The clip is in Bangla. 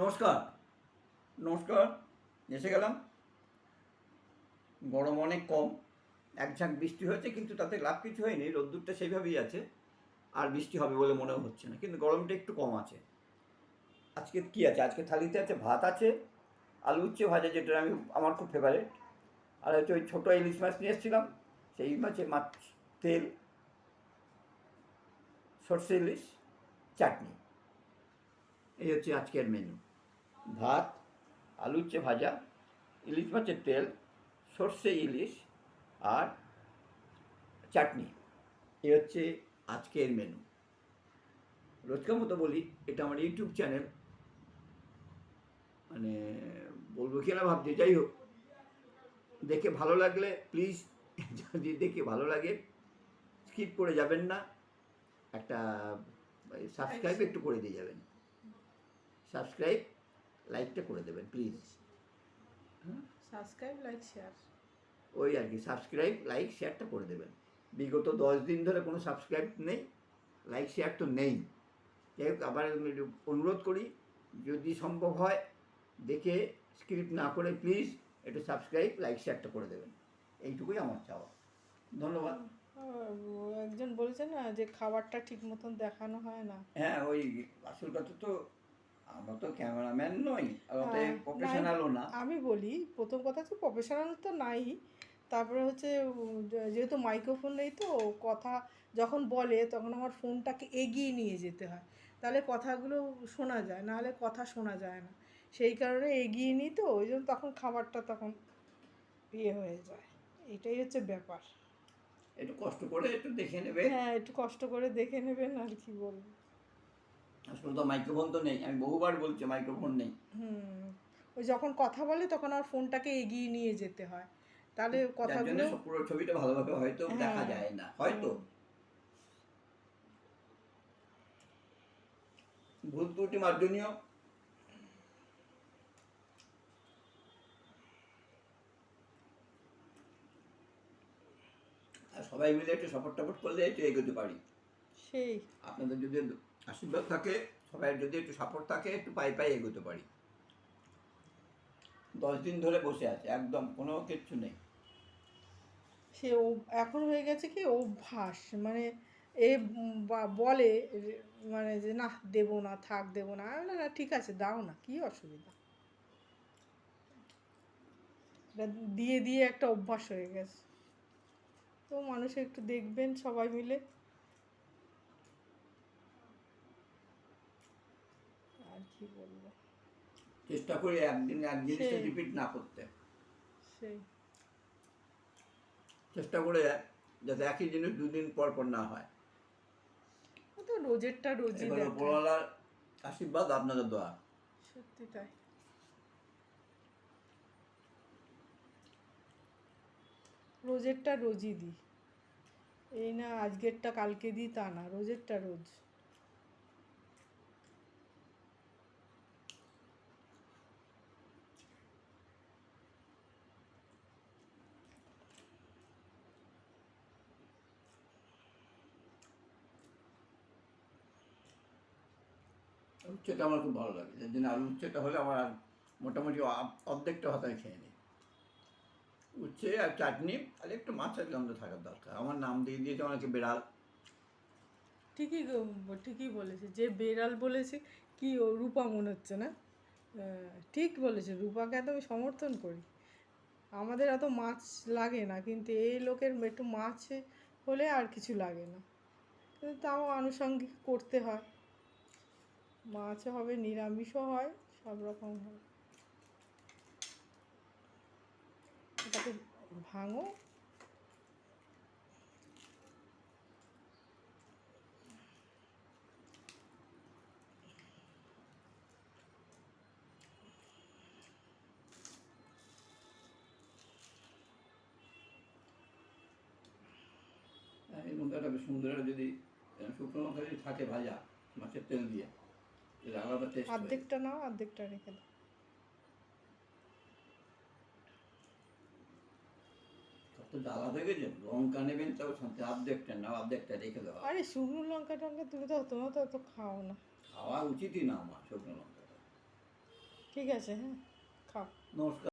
নমস্কার। নমস্কার, এসে গেলাম। গরম অনেক কম এক ঝাঁক বৃষ্টি হয়েছে, কিন্তু তাতে লাভ কিছু হয়নি, রোদ্দুরটা সেইভাবেই আছে। আর বৃষ্টি হবে বলে মনে হচ্ছে না, কিন্তু গরমটা একটু কম আছে। আজকে কি আছে? আজকে থালিতে আছে, ভাত আছে, আলু উচ্ছে ভাজা, যেটা আমি, আমার খুব ফেভারেট আর হচ্ছে ওই ছোটো ইলিশ মাছ নিয়ে এসেছিলাম, সেই মাছে মাছ, তেল, সর্ষে ইলিশ, চাটনি। এই হচ্ছে আজকের মেনু ভাত আলু উচ্ছে ভাজা, ইলিশ মাছের তেল, সর্ষে ইলিশ আর চাটনি। এ হচ্ছে আজকের মেনু রোজকার মতো বলি, এটা আমার ইউটিউব চ্যানেল মানে বলব কি না ভাবছি, যাই হোক। দেখে ভালো লাগলে প্লিজ যদি দেখে ভালো লাগে স্কিপ করে যাবেন না। একটা সাবস্ক্রাইব একটু করে দিয়ে যাবেন। সাবস্ক্রাইব লাইকটা করে দেবেন প্লিজ সাবস্ক্রাইব লাইক শেয়ার ওই আর কি সাবস্ক্রাইব লাইক শেয়ারটা করে দেবেন। বিগত দশ দিন ধরে কোনো সাবস্ক্রাইব নেই লাইক শেয়ার তো নেই। যাই হোক আবার আমি অনুরোধ করি যদি সম্ভব হয় দেখে স্ক্রিপ্ট না করে প্লিজ একটু সাবস্ক্রাইব লাইক শেয়ারটা করে দেবেন। এইটুকুই আমার চাওয়া। ধন্যবাদ। একজন বলেছে না যে খাবারটা ঠিক মতন দেখানো হয় না। হ্যাঁ ওই আসল কথা তো আমরা তো ক্যামেরাম্যান নই অত হ্যাঁ, প্রফেশনালও না। আমি বলি প্রথম কথা হচ্ছে প্রফেশনাল তো নাই তারপরে হচ্ছে যেহেতু মাইক্রোফোন নেই তো কথা যখন বলে তখন আমার ফোনটাকে এগিয়ে নিয়ে যেতে হয়। তাহলে কথাগুলো শোনা যায় নাহলে কথা শোনা যায় না। সেই কারণে এগিয়ে নিই তো ওই জন্য তখন খাবারটা তখন ইয়ে হয়ে যায়। এটাই হচ্ছে ব্যাপার। একটু কষ্ট করে একটু দেখে নেবে। হ্যাঁ একটু কষ্ট করে দেখে নেবেন আর কি বলব। আসলে তো মাইক্রোফোন তো নেই আমি বহুবার বলছি মাইক্রোফোন নেই। হুম ওই যখন কথা বলে তখন আমার ফোনটাকে এগিয়ে নিয়ে যেতে হয়। তাহলে কথাগুলো পুরো ছবিটা ভালোভাবে হয়তো হ্যাঁ। দেখা যায় না হয়তো। ভুল ত্রুটি মার্জনীয়। আর সবাই মিলে একটু সাপোর্ট টাপোর্ট করলে একটু এগোতে পারি। সেই। আপনাদের যদি আশীর্বাদ থাকে সবাই যদি একটু সাপোর্ট থাকে একটু পাই পাই এগোতে পারি। দশ দিন ধরে বসে আছে একদম কোনো কিচ্ছু নেই। সে ও এখন হয়ে গেছে কি অভ্যাস মানে এ বলে মানে যে না দেবো না থাক দেবো না। বলি, না ঠিক আছে দাও না কি অসুবিধা? দিয়ে দিয়ে একটা অভ্যাস হয়ে গেছে। তো মানুষ একটু দেখবেন সবাই মিলে আর কি বলব চেষ্টা করি একদিন এক জিনিসটা রিপিট না করতে। চেষ্টা করে যাতে একই জিনিস দুদিন পর পর না হয়। তো রোজেরটা রোজই এবার উপরওয়ালার আশীর্বাদ আপনাদের দোয়া। সত্যি তাই। রোজেরটা রোজই দিই। এই না আজকেরটা কালকে দিই তা না রোজেরটা রোজ। উচ্ছেটা আমার খুব ভালো লাগে। যেদিন আলু উচ্ছেটা হলে আমার আর মোটামুটি অর্ধেকটা আমি খেয়ে নিই। উচ্ছে আর চাটনি আর একটু মাছের গন্ধ থাকার দরকার। আমার নাম দিয়ে দিয়েছে অনেকে বেড়াল। ঠিকই ঠিকই বলেছে। যে বেড়াল বলেছে কি ও রূপা মনে হচ্ছে না? ঠিক বলেছে। রূপাকে এত আমি সমর্থন করি। আমাদের এত মাছ লাগে না, কিন্তু এই লোকের একটু মাছ হলে আর কিছু লাগে না। কিন্তু তাও আনুষঙ্গিক করতে হয়। মাছ হবে, নিরামিষও হয়, সব রকম হয়। এটাকে ভাঙো। এই লঙ্কাটা বেশ সুন্দর যদি শুকনো লঙ্কা যদি থাকে ভাজা, মাছের তেল দিয়ে। আলাদা টেস্ট অর্ধেকটা নাও অর্ধেকটা রেখে দাও। লঙ্কা নেবেন তাও সাথে অর্ধেকটা না অর্ধেকটা রেখে আরে শুকনো লঙ্কা টঙ্কা তুমি তো তোমরা তো অত খাও না। খাওয়া উচিতই না আমার শুকনো লঙ্কা ঠিক আছে হ্যাঁ খাও। নমস্কার।